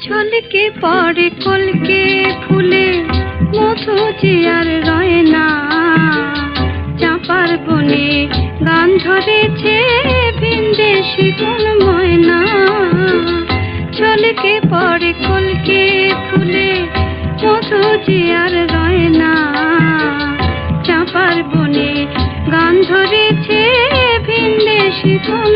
ছলকে পড়ে কলকে ফুলে মধু যে চাপার গান ধরেছে ভিনদেশি কোন ময়না চলকে পরে কলকে ফুলে মতো যে আর রয় না চাপার বনে গান ধরেছে ভিনদেশি কোন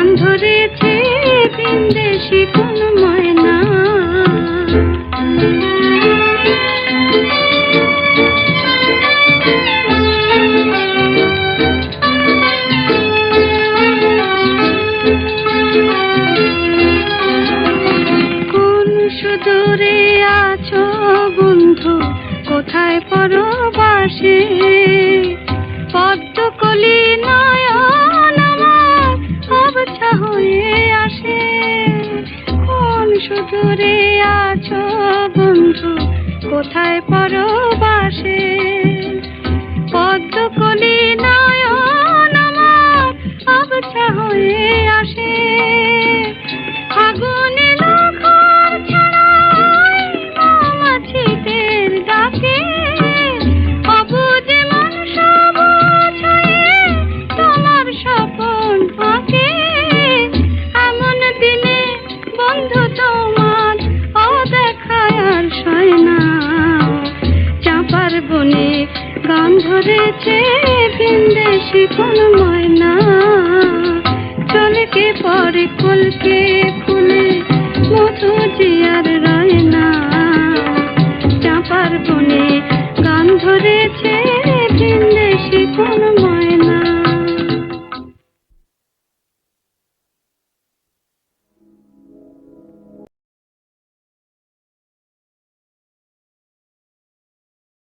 গান ধরেছে বিন্দেশি ময়না। সুদূরে আছো বন্ধু? কোথায় পরবাসে? হয়ে আসে। কোন সুদূরে আছো বন্ধু? কোথায় পরবাসে? গান ধরেছে কোন ময়না। চলকে পরে কলকে ফুলে মধু জিয়ার রয় না। চাপার বনে